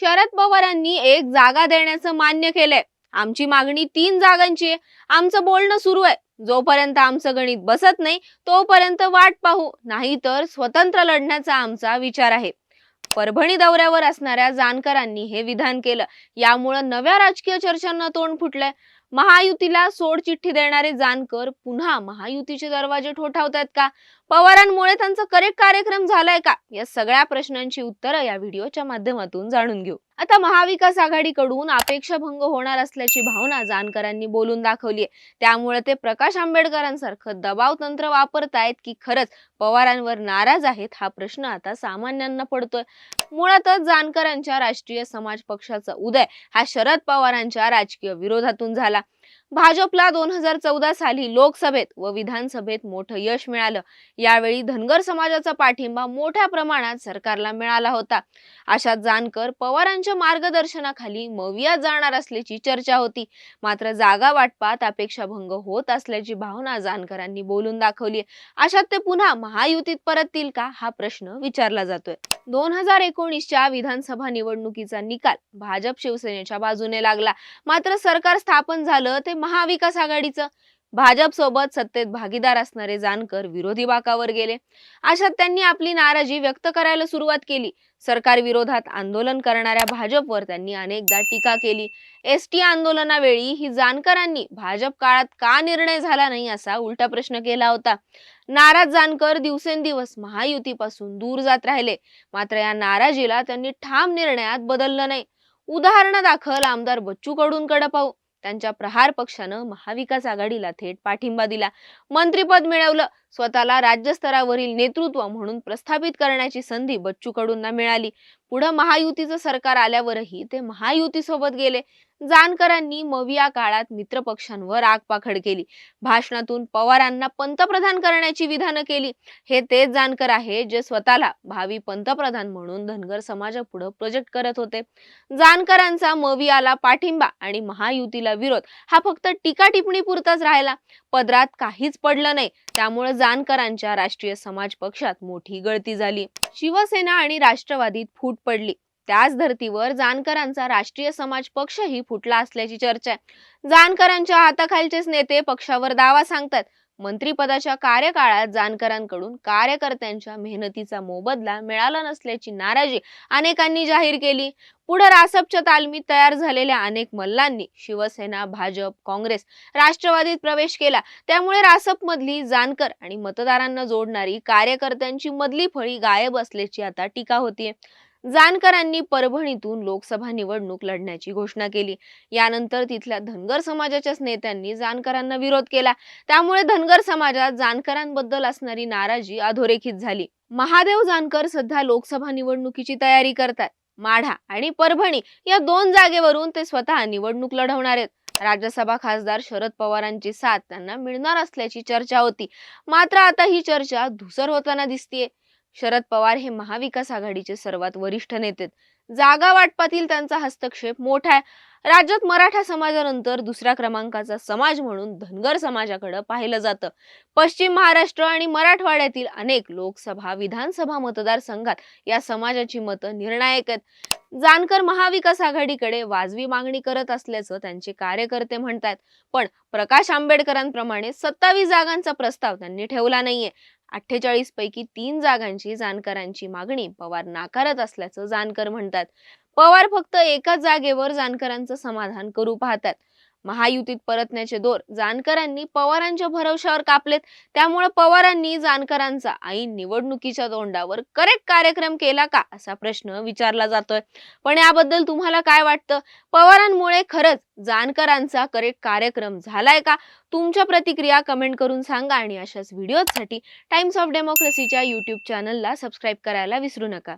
शरद पवारांनी एक जागा देण्याचं मान्य केलंय. आमची मागणी तीन जागांची आहे. आमचं बोलणं सुरू आहे. जोपर्यंत आमचं गणित बसत नाही तोपर्यंत वाट पाहू. नाहीतर स्वतंत्र लढण्याचा आमचा विचार आहे. परभणी दौऱ्यावर असणाऱ्या जानकरांनी हे विधान केलं. यामुळं नव्या राजकीय चर्चांना तोंड फुटलंय. महायुतीला सोड चिठ्ठी देणारे जानकर पुन्हा महायुतीचे दरवाजे ठोठावतायत का? पवारांमुळे त्यांचा करेक्ट कार्यक्रम झालाय का? या सगळ्या प्रश्नांची उत्तरं या व्हिडिओच्या माध्यमातून जाणून घेऊ. आता महाविकास आघाडीकडून अपेक्षाभंग होणार असल्याची भावना जानकरांनी बोलून दाखवली आहे त्यामुळे ते प्रकाश आंबेडकरांसारखं दबाव तंत्र वापरतायत की खरंच पवारांवर नाराज आहेत हा प्रश्न आता सामान्यांना पडतोय. मुळातच जानकरांच्या राष्ट्रीय समाज पक्षाचा उदय हा शरद पवारांच्या राजकीय विरोधातून झाला. भाजपला दोन हजार चौदा साली लोकसभेत व विधानसभेत मोठं यश मिळालं. यावेळी धनगर समाजाचा पाठिंबा मोठ्या प्रमाणात सरकारला मिळाला होता. अशा जानकर पवारांच्या मार्गदर्शनाखाली मवियात जाणार असल्याची चर्चा होती. मात्र जागा वाटपात अपेक्षाभंग होत असल्याची भावना जानकरांनी बोलून दाखवली अशात ते पुन्हा महायुतीत परततील का हा प्रश्न विचारला जातोय. दोन हजार एकोणीसच्या विधानसभा निवडणुकीचा निकाल भाजप शिवसेनेच्या बाजूने लागला. मात्र सरकार स्थापन झालं ते महाविकास आघाडीचं. भाजप सोबत सत्तेत भागीदार असणारे जानकर विरोधी बाकावर गेले. अशात त्यांनी आपली नाराजी व्यक्त करायला सुरुवात केली. सरकार विरोधात आंदोलन करणाऱ्या भाजपवर त्यांनी अनेकदा टीका केली. एस टी आंदोलनावेळी ही जानकरांनी भाजप काळात का निर्णय झाला नाही असा उलटा प्रश्न केला होता. नाराज जानकर दिवसेंदिवस महायुतीपासून दूर जात राहिले. मात्र या नाराजीला त्यांनी ठाम निर्णयात बदललं नाही. उदाहरणादाखल आमदार बच्चू कडून कडे पाहू त्यांच्या प्रहार पक्षानं महाविकास आघाडीला थेट पाठिंबा दिला. मंत्रीपद मिळवलं. स्वतःला राज्यस्तरावरील नेतृत्व म्हणून प्रस्थापित करण्याची संधी बच्चू कडूंना मिळाली. पुढं महायुतीचं सरकार आल्यावरही ते महायुतीसोबत गेले. जानकरांनी मविया काळात मित्रपक्षांवर आगपाखड केली. भाषणातून पवारांना पंतप्रधान करण्याची विधानं केली. हे तेच जानकर आहे जे स्वतःला भावी पंतप्रधान म्हणून धनगर समाजापुढे प्रोजेक्ट करत होते. जानकरांचा मवियाला पाठिंबा आणि महायुतीला विरोध हा फक्त टीका टिप्पणी पुरताच राहिला. पदरात काहीच पडलं नाही. त्यामुळे जानकरांच्या राष्ट्रीय समाज पक्षात मोठी गळती झाली. शिवसेना आणि राष्ट्रवादीत फूट पडली. त्याच धर्तीवर जानकरांचा राष्ट्रीय समाज पक्षही फुटला असल्याची चर्चा आहे. जानकरांच्या हाताखालचेच नेते पक्षावर दावा सांगतात. मंत्रीपदाच्या कार्यकाळात जानकरांकडून कार्यकर्त्यांच्या मेहनतीचा मोबदला मिळाला नसल्याची नाराजी अनेकांनी जाहीर केली. पुढे रासपच्या तालमीत तयार झालेल्या अनेक मल्लांनी शिवसेना भाजप काँग्रेस राष्ट्रवादीत प्रवेश केला. त्यामुळे रासप मधली जानकर आणि मतदारांना जोडणारी कार्यकर्त्यांची मधली फळी गायब असल्याची आता टीका होतीये. जानकरांनी परभणीतून लोकसभा निवडणूक लढण्याची घोषणा केली. यानंतर तिथल्या धनगर समाजाच्याच नेत्यांनी जानकरांना विरोध केला. त्यामुळे धनगर समाजात जानकरांबद्दल असणारी नाराजी अधोरेखित झाली. महादेव जानकर सध्या लोकसभा निवडणुकीची तयारी करतात. माढा आणि परभणी या दोन जागेवरून ते स्वतः निवडणूक लढवणार आहेत. राज्यसभा खासदार शरद पवारांची साथ त्यांना मिळणार असल्याची चर्चा होती. मात्र आता ही चर्चा धुसर होताना दिसतीये. शरद पवार हे महाविकास आघाडीचे सर्वात वरिष्ठ नेते जागा वाटपातील त्यांचा हस्तक्षेप मोठा आहे. राज्यात मराठा समाजानंतर दुसऱ्या क्रमांकाचा समाज म्हणून धनगर समाजाकडे पाहिलं जातं. पश्चिम महाराष्ट्र आणि मराठवाड्यातील अनेक लोकसभा विधानसभा मतदारसंघात या समाजाची मतं निर्णायक आहेत. जानकर महाविकास आघाडीकडे वाजवी मागणी करत असल्याचं त्यांचे कार्यकर्ते म्हणतात पण प्रकाश आंबेडकरांप्रमाणे सत्तावीस जागांचा प्रस्ताव त्यांनी ठेवला नाहीये. अठ्ठेचाळीस पैकी तीन जागांची जानकरांची मागणी पवार नाकारत असल्याचं जानकर म्हणतात. पवार फक्त एकाच जागेवर जानकरांचं समाधान करू पाहतात. महायुतीत परतण्याचे दोर. जानकरांनी पवारांच्या भरवशावर कापलेत. त्यामुळे पवारांनी जानकरांचा ऐन निवडणुकीच्या तोंडावर करेक्ट कार्यक्रम केला का असा प्रश्न विचारला जातोय. पण याबद्दल तुम्हाला काय वाटतं? पवारांमुळे खरंच जानकरांचा करेक्ट कार्यक्रम झालाय का? तुमच्या प्रतिक्रिया कमेंट करून सांगा आणि अशाच व्हिडिओसाठी टाइम्स ऑफ डेमोक्रेसीच्या युट्यूब चॅनलला सबस्क्राईब करायला विसरू नका.